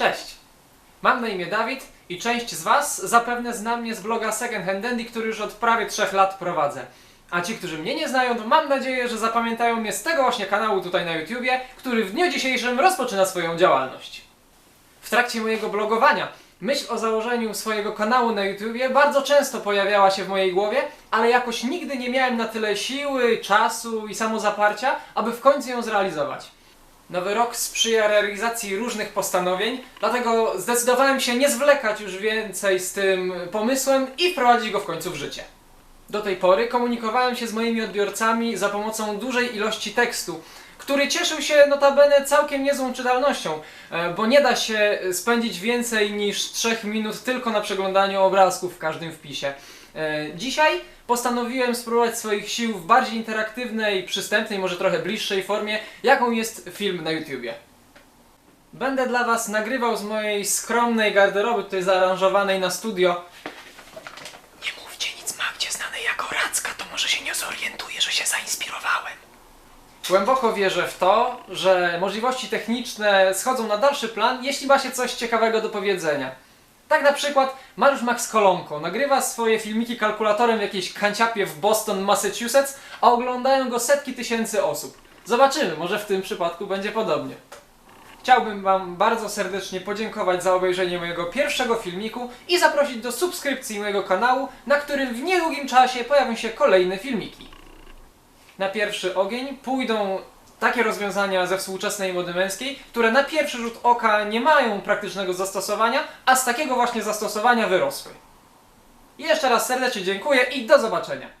Cześć! Mam na imię Dawid i część z Was zapewne zna mnie z bloga Second Hand Dandy, który już od prawie 3 lat prowadzę. A ci, którzy mnie nie znają, to mam nadzieję, że zapamiętają mnie z tego właśnie kanału tutaj na YouTubie, który w dniu dzisiejszym rozpoczyna swoją działalność. W trakcie mojego blogowania myśl o założeniu swojego kanału na YouTubie bardzo często pojawiała się w mojej głowie, ale jakoś nigdy nie miałem na tyle siły, czasu i samozaparcia, aby w końcu ją zrealizować. Nowy rok sprzyja realizacji różnych postanowień, dlatego zdecydowałem się nie zwlekać już więcej z tym pomysłem i wprowadzić go w końcu w życie. Do tej pory komunikowałem się z moimi odbiorcami za pomocą dużej ilości tekstu, który cieszył się notabene całkiem niezłą czytelnością, e, bo nie da się spędzić więcej niż 3 minut tylko na przeglądaniu obrazków w każdym wpisie. E, Dzisiaj postanowiłem spróbować swoich sił w bardziej interaktywnej, przystępnej, może trochę bliższej formie, jaką jest film na YouTubie. Będę dla Was nagrywał z mojej skromnej garderoby, tutaj zaaranżowanej na studio. Nie mówcie nic Magdzie znanej jako Racka, to może się nie zorientuje, że się zainspirowałem. Głęboko wierzę w to, że możliwości techniczne schodzą na dalszy plan, jeśli ma się coś ciekawego do powiedzenia. Tak na przykład Mariusz Max Kolonko nagrywa swoje filmiki kalkulatorem w jakiejś kanciapie w Boston, Massachusetts, a oglądają go setki tysięcy osób. Zobaczymy, może w tym przypadku będzie podobnie. Chciałbym Wam bardzo serdecznie podziękować za obejrzenie mojego pierwszego filmiku i zaprosić do subskrypcji mojego kanału, na którym w niedługim czasie pojawią się kolejne filmiki. Na pierwszy ogień pójdą takie rozwiązania ze współczesnej mody męskiej, które na pierwszy rzut oka nie mają praktycznego zastosowania, a z takiego właśnie zastosowania wyrosły. Jeszcze raz serdecznie dziękuję i do zobaczenia.